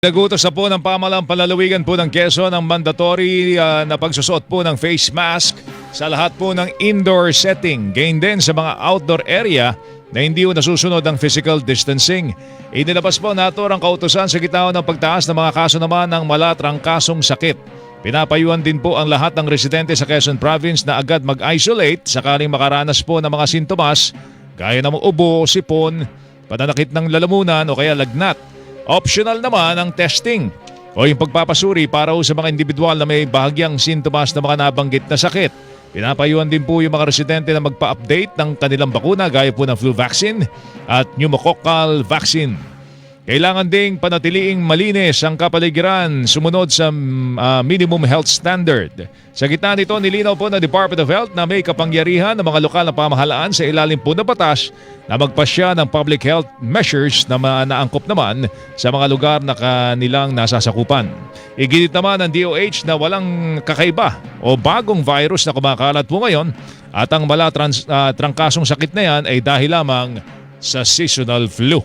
Nagutos na po ng pamalang palalawigan po ng Quezon ang mandatory ah, na pagsusuot po ng face mask sa lahat po ng indoor setting. Gain din sa mga outdoor area na hindi po nasusunod ang physical distancing. Inilabas po nato ang kautosan sa gitna ng pagtaas ng mga kaso naman ng malatrang kasong sakit. Pinapayuhan din po ang lahat ng residente sa Quezon Province na agad mag-isolate sakaling makaranas po ng mga sintomas gaya ng ubo, sipon, pananakit ng lalamunan o kaya lagnat. Optional naman ang testing o yung pagpapasuri para sa mga individual na may bahagyang sintomas na mga nabanggit na sakit. Pinapayuhan din po yung mga residente na magpa-update ng kanilang bakuna gaya po ng flu vaccine at pneumococcal vaccine. Kailangan ding panatiliing malinis ang kapaligiran sumunod sa ah, minimum health standard. Sa gitna nito, nilinaw po ng Department of Health na may kapangyarihan ng mga lokal na pamahalaan sa ilalim po ng batas na magpasya ng public health measures na naangkop naman sa mga lugar na kanilang nasasakupan. Iginit naman ng DOH na walang kakaiba o bagong virus na kumakalat po ngayon at ang malatrans, ah, trangkasong sakit na yan ay dahil lamang sa seasonal flu.